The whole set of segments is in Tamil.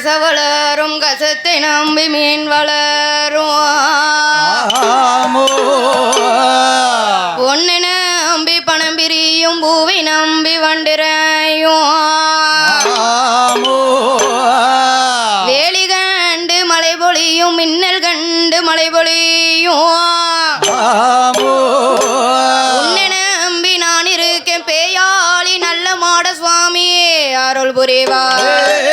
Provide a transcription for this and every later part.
அரச வளரும் கசத்தை நம்பி மீன் வளரும் பொண்ணு நம்பி பணம் பிரியும் பூவை நம்பி வண்டிரையும் வேலி கண்டு மலை பொழியும் மின்னல் கண்டு மலை பொழியும் நம்பி நான் பேயாளி நல்ல மாட சுவாமியே அருள் புரிவார்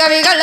கவிகள்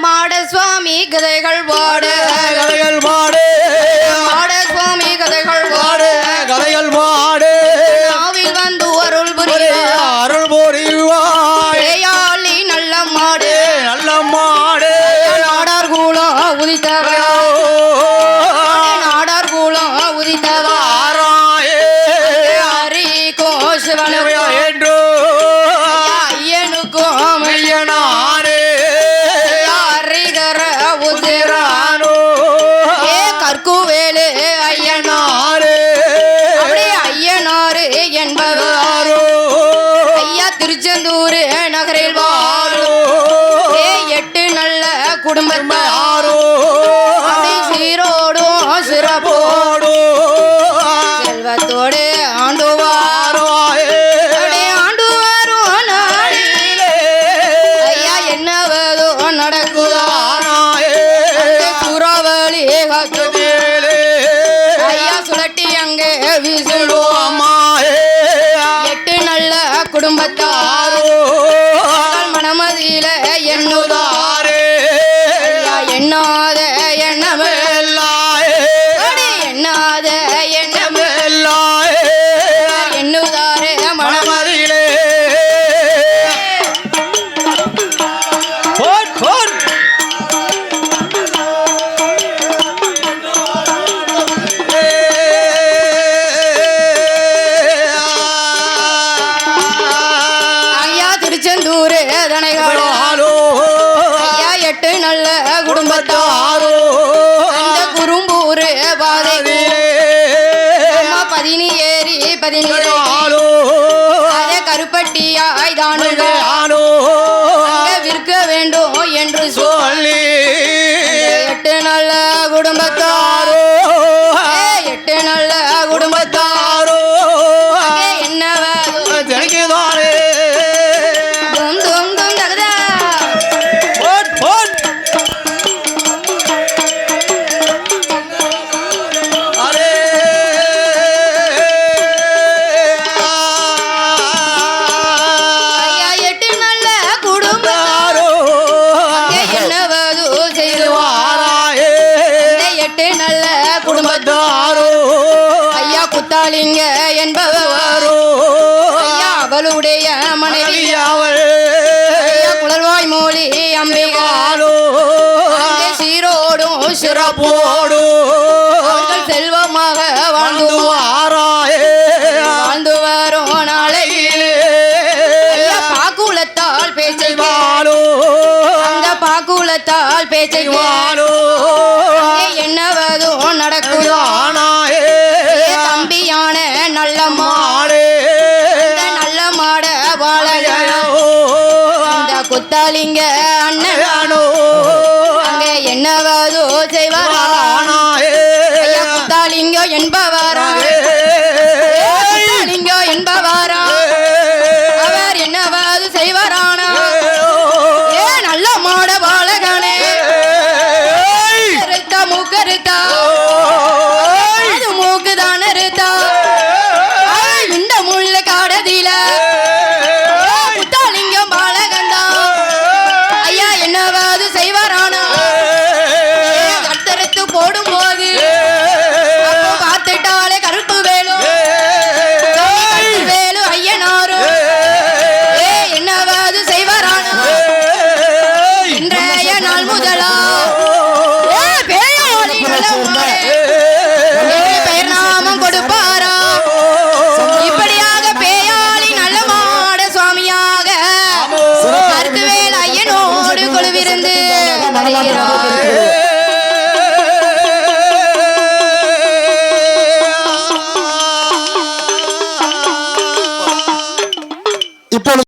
நம்மாட சுவாமி கதைகள் ਜਨੂਰ ਐ எண்ணுதாரோ? மனமதியில எண்ணுதாரே? எண்ணாத எண்ணமே மைதானுகள் செய்வானோ என்னவது நடக்குதோ? தம்பியான நல்ல மாடு. நல்ல மாட வாழையோ அந்த குத்தாலிங்க la